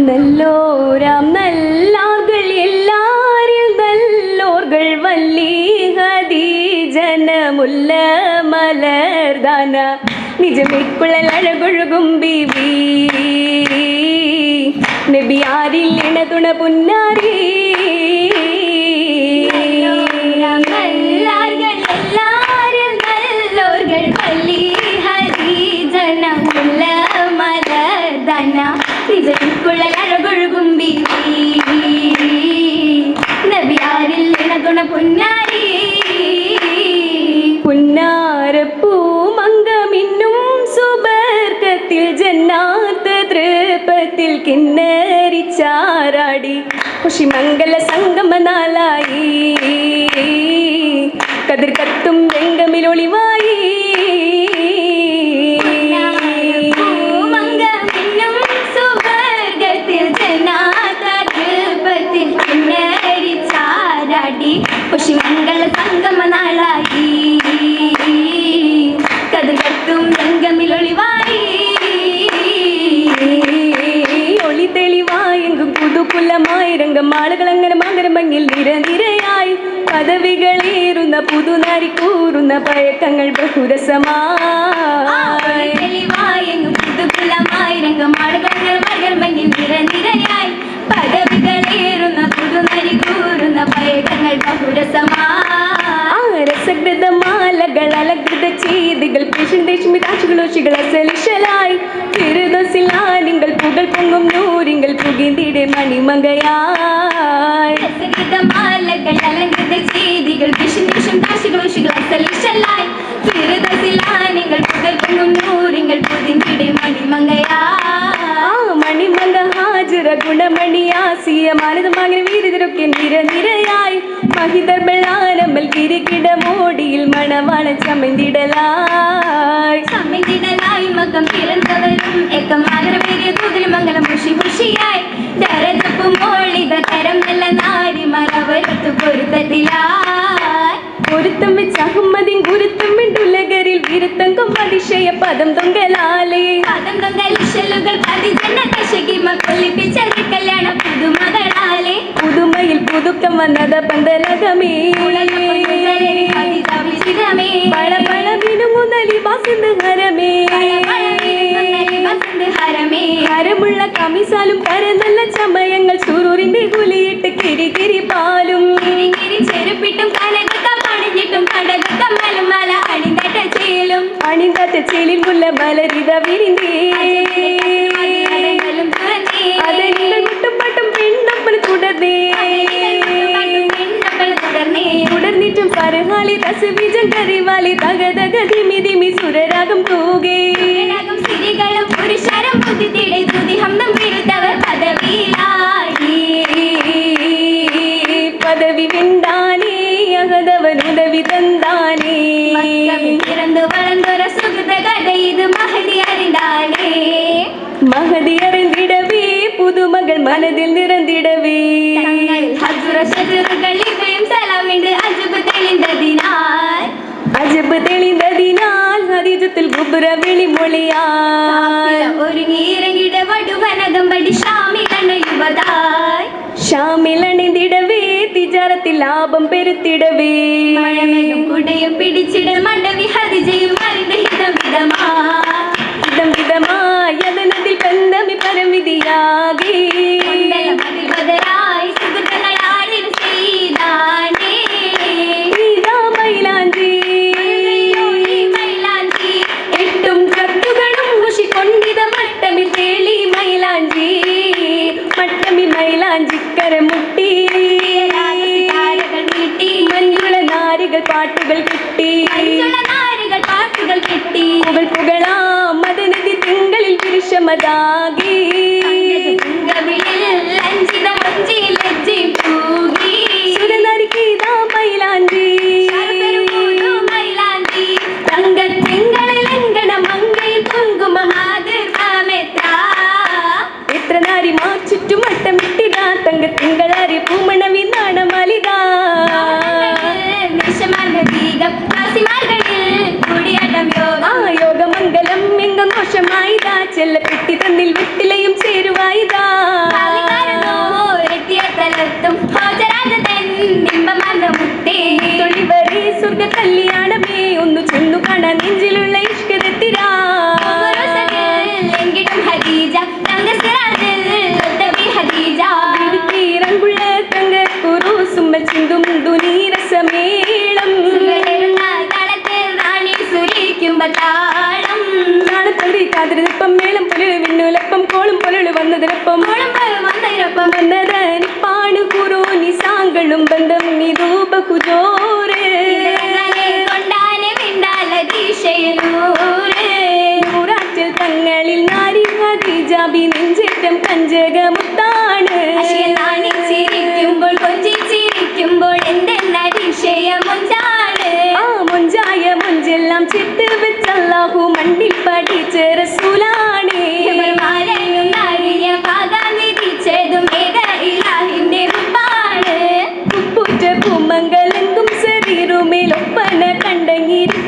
നല്ലോരാം നല്ലാകൾ എല്ലാരിൽ നല്ലോർകൾ വല്ലീഹതി ജനമുല്ല മലർദാന നിജമിക്കുഴൽ അഴകൊഴുകും ബീവി നബിയാരിൽ ഇണതുണ പുന്നാരി കിന്നരിച്ചാരാടി കുഷിമംഗല സംഗമനാലായി കതിർ കത്തും പദവികളേറുന്ന പുതുനാരി കൂറുന്ന പഴക്കങ്ങൾ ബഹുരസമായി. തെളിവായെങ്ങും പുതുകുലമായി രംഗമാടുകൾ മകർമങ്ങിൽ നിരനിരയായി. പദവികളേറുന്ന പുതുനാരി കൂറുന്ന പയകങ്ങൾ ബഹുരസമായി. രസകൃത മാലകൾ അലകൃത ചെയ്തികൾ അസലിഷലായി തിരുദസിലാനിങ്ങൾ പുകൾ പൊങ്ങും നൂരിങ്ങൾ പുകിന്തിടെ മണിമകയായി അലങ്കൃത ചെയ്തികൾ വിഷുനിഷം ദാശികളോഷികൾ അസലിഷലായി തിരുതസിലാനികൾ നിങ്ങൾ പൊങ്ങും നൂറിങ്ങൾ പുതിന്തിടെ മണിമങ്ങയാ. ആ മണിമക ഹാജര ഗുണമണിയാസിയ മാനതമാകിന വീരിതരൊക്കെ നിരനിരയായി മഹിതർ ബെള്ളാരമ്മൽ കിരികിട മോടിയിൽ മണവാള ചമന്തിടലായി. സമ്മിതിടലായി മകം പിറന്നവരും ഏക്കം ആദരവേറിയ തൂതിൽ മംഗലം മുഷി മുഷിയായി ദരജപ്പും പൊരുത്തത്തിലായി പൊരുത്തം വെച്ച് അഹമ്മദിൻ ഗുരുത്തം വിണ്ടുലകരിൽ വിരുത്തങ്കം അതിശയ പദം തൊങ്കലാലേ. പദം തൊങ്കലിശലുകൾ പതിജന കശകി മക്കൊല്ലിപ്പിച്ച കല്യാണ പുതുമകളാലെ. പുതുമയിൽ പുതുക്കം വന്നത് പന്തലകമേ പതിതവിശിതമേ പള പള മിനുങ്ങുന്നലി വസന്ത് ഹരമേ വസന്ത് மலர்ச்சிலில் உள்ள மலரித விரிந்தே. அதன் மட்டும் மட்டும் பெண்ணப்பல் குடர்ந்தே. குடர்ந்திட்டும் பருகாலி ரசு விஜங்கரிவாலி தகதகதி மிதிமி சுரராகம் தூகே. മനതിൽ നിറന്തിടവേ അജബ് ലാഭം പെരുത്തിടവേ. കുടയും പിടിച്ചിട മണ്ടവി ഹരിജയും പരമിതിയാ മൈലാഞ്ചിക്കര മുട്ടി. മഞ്ഞുള നാരികൾ പാട്ടുകൾ കിട്ടി. നാരുകൾ പാട്ടുകൾ കെട്ടി. പുകൾ പുകളാ മതനദി തിങ്കളിൽ പുരുഷമതാകി I need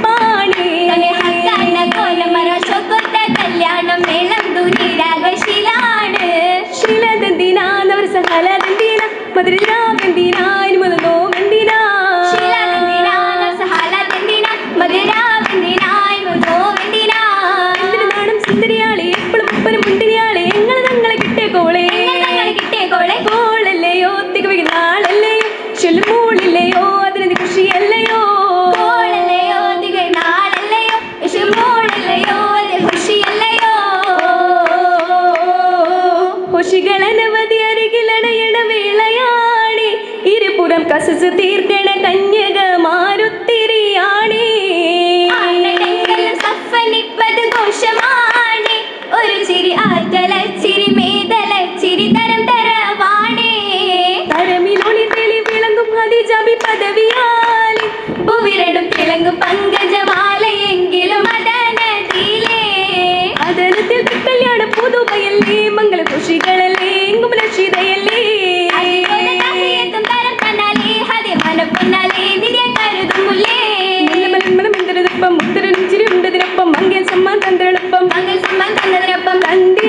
മംഗളത്തിൽ കല്യാണ പുതുമയല്ലേ മംഗള കൃഷികളല്ലേ എങ്കും രക്ഷിതയല്ലേ മുത്തരഞ്ചിരി ഉണ്ടതിനൊപ്പം മംഗൾ സമ്മാൻ തന്നതിനൊപ്പം മംഗൾ സമ്മാൻ തന്നതിനൊപ്പം തന്റെ